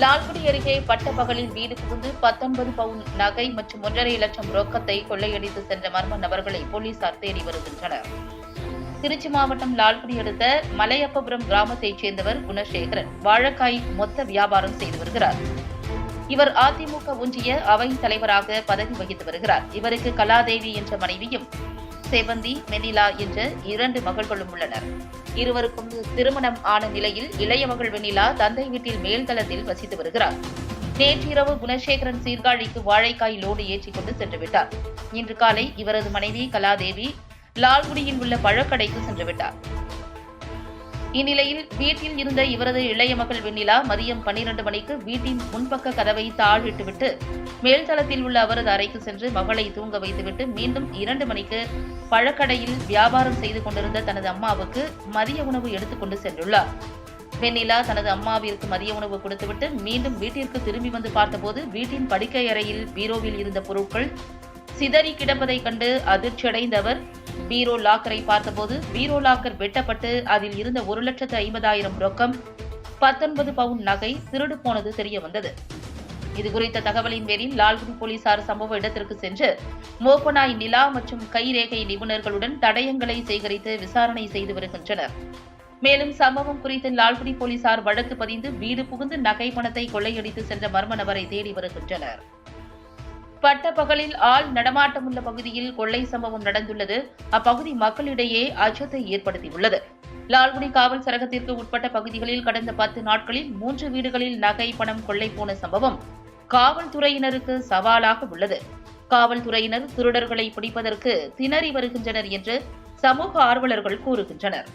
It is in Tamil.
லால்குடி அருகே பட்டப்பகலில் வீடு புகுந்து பத்தொன்பது பவுன் நகை மற்றும் ஒன்றரை லட்சம் ரொக்கத்தை கொள்ளையடித்து சென்ற மர்ம நபர்களை போலீசார் தேடி வருகின்றனர். திருச்சி மாவட்டம் லால்குடி அடுத்த மலையப்பபுரம் கிராமத்தைச் சேர்ந்தவர் குணசேகரன். வாழைக்காய் மொத்த வியாபாரம் செய்து வருகிறார். இவர் அதிமுக ஒன்றிய அவை தலைவராக பதவி வகித்து வருகிறார். இவருக்கு கலாதேவி என்ற மனைவியும் செவந்தி மெனிலா என்ற இரண்டு மகள்களும் உள்ளனர். இருவருக்கும் திருமணம் ஆன நிலையில் இளைய மகள் வெண்ணிலா தந்தை வீட்டில் மேல்தளத்தில் வசித்து வருகிறார். நேற்றிரவு குணசேகரன் சீர்காழிக்கு வாழைக்காய் லோடு ஏற்றி கொண்டு சென்று விட்டார். இன்று காலை இவரது மனைவி கலாதேவி லால்குடியில் உள்ள பழக்கடைக்கு சென்று விட்டார். இந்நிலையில் வீட்டில் இருந்த இவரது இளைய மகள் வெண்ணிலா மதியம் பன்னிரண்டு மணிக்கு வீட்டின் முன்பக்க கதவை தாழிட்டுவிட்டு மேல்தளத்தில் உள்ள அவரது அறைக்கு சென்று மகளை தூங்க வைத்துவிட்டு மீண்டும் இரண்டு மணிக்கு பழக்கடையில் வியாபாரம் செய்து கொண்டிருந்த தனது அம்மாவுக்கு மதிய உணவு எடுத்துக்கொண்டு சென்றுள்ளார். வெண்ணிலா தனது அம்மாவிற்கு மதிய உணவு கொடுத்துவிட்டு மீண்டும் வீட்டிற்கு திரும்பி வந்து பார்த்தபோது வீட்டின் படுக்கை அறையில் பீரோவில் இருந்த பொருட்கள் சிதறி கிடப்பதைக் கண்டு அதிர்ச்சியடைந்தவர். பீரோ லாக்கரை பார்த்தபோது பீரோ லாக்கர் வெட்டப்பட்டு அதில் இருந்த ஒரு லட்சத்து ஐம்பதாயிரம் ரொக்கம் பத்தொன்பது பவுன் நகை திருடு போனது தெரிய வந்தது இதுகுறித்த தகவலின் பேரில் லால்குடி போலீசார் சம்பவ இடத்திற்கு சென்று மோப்பனாய் நிலா மற்றும் கைரேகை நிபுணர்களுடன் தடயங்களை சேகரித்து விசாரணை செய்து வருகின்றனர். மேலும் சம்பவம் குறித்து லால்குடி போலீசார் வழக்கு பதிந்து வீடு புகுந்து நகை பணத்தை கொள்ளையடித்து சென்ற மர்ம நபரை தேடி வருகின்றனர். பட்டப்பகலில் ஆள் நடமாட்டமுள்ள பகுதியில் கொள்ளை சம்பவம் நடந்துள்ளது. அப்பகுதி மக்களிடையே அச்சத்தை ஏற்படுத்தியுள்ளது. லால்குடி காவல் சரகத்திற்கு உட்பட்ட பகுதிகளில் கடந்த பத்து நாட்களில் மூன்று வீடுகளில் நகை பணம் கொள்ளை போன சம்பவம் காவல்துறையினருக்கு சவாலாக உள்ளது. காவல்துறையினர் திருடர்களை பிடிப்பதற்கு திணறி வருகின்றனர் என்று சமூக ஆர்வலர்கள் கூறுகின்றனர்.